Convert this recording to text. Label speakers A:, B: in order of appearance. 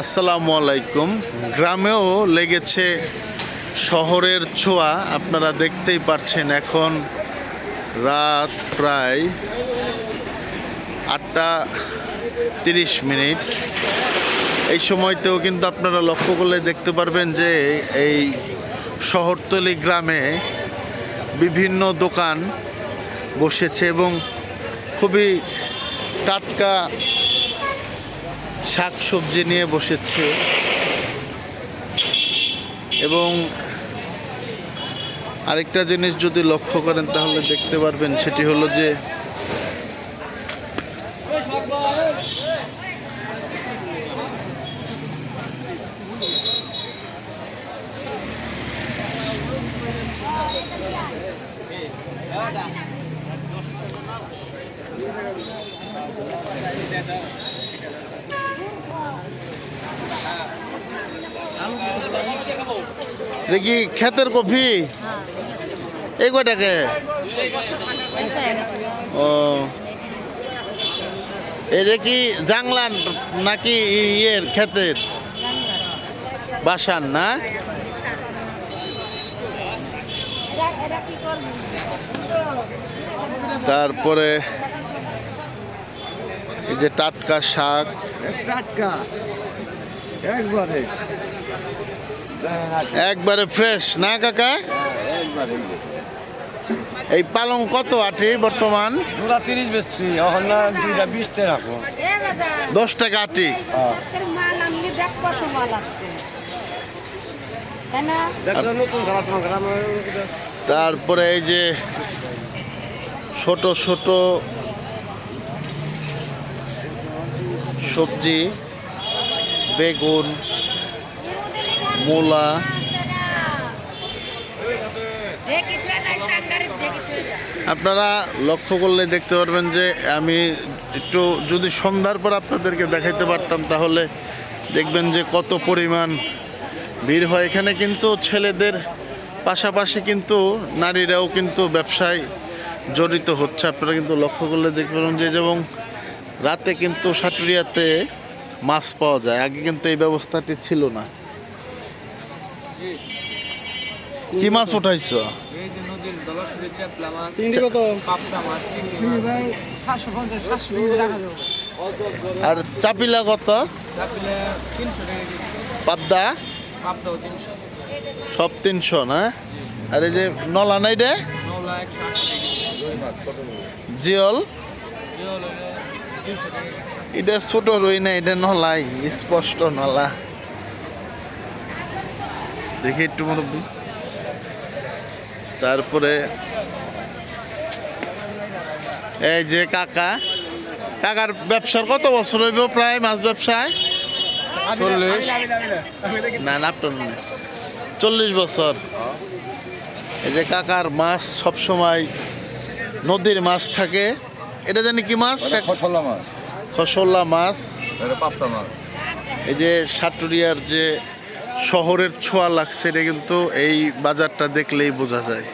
A: আসসালামু আলাইকুম। গ্রামেও লেগেছে শহরের ছোঁয়া, আপনারা দেখতেই পারছেন এখন রাত প্রায় আটটা তিরিশ মিনিট। এই সময়তেও কিন্তু আপনারা লক্ষ্য করলে দেখতে পারবেন যে এই শহরতলি গ্রামে বিভিন্ন দোকান বসেছে এবং খুবই টাটকা শাক সবজি নিয়ে বসেছে। এবং আরেকটা জিনিস যদি লক্ষ্য করেন তাহলে দেখতে পারবেন, সেটি হলো যে দেখি ক্ষেতের কফি এই কয়টাকে? ও। এটা কি জাংলান নাকি ইয়ের ক্ষেতের? বাসান না? তারপরে এই যে টাটকা শাক।
B: টাটকা, একবারে।
A: একবারে ফ্রেশ না কাকা? এই পালং কত আটি বর্তমান?
B: দুটা তিরিশ বেশি এখন না দুইটা বিশটা রাখো
A: দশ টাকা আটি।
B: গ্রামে
A: তারপরে এই যে ছোট ছোট সবজি বেগুন মূলা। আপনারা লক্ষ্য করলে দেখতে পারবেন যে আমি একটু যদি সন্ধ্যার পর আপনাদেরকে দেখাইতে পারতাম, তাহলে দেখবেন যে কত পরিমাণ ভিড় হয়। এখানে কিন্তু ছেলেদের পাশাপাশি কিন্তু নারীরাও কিন্তু ব্যবসায় জড়িত হচ্ছে। আপনারা কিন্তু লক্ষ্য করলে দেখতে পারবেন যে এবং রাতে কিন্তু সাটুরিয়াতে মাছ পাওয়া যায়। আগে কিন্তু এই ব্যবস্থাটি ছিল না। কি মাছ উঠাইছো?
C: এই যে নদীর মাছ
B: কত?
C: পাবদা মাছ চিংড়ি
B: ভাই
A: আর চাপিলা কত?
C: চাপিলে তিনশো টাকা
A: পাবদা?
C: পাবদাও
A: সব তিনশো না? আর এই যে নলা নাই রে?
C: নৌলা টাকা জিওল?
A: এটা ছোট রই না এটা নলাই স্পষ্ট নলা। দেখি একটু মুরব্বী। তারপরে এই যে কাকা কাকার ব্যবসার কত বছর হইব প্রায় মাছ ব্যবসায়?
B: চল্লিশ।
A: না না চল্লিশ বছর। এই যে কাকার মাছ সব সময় নদীর মাছ থাকে। এটা জানি কি মাছ?
B: ফসলা মাছ। এটা মাছ।
A: এই যে সাটুরিয়ার যে শহরের ছোঁয়া লাগছে এটা কিন্তু এই বাজারটা দেখলেই বোঝা যায়।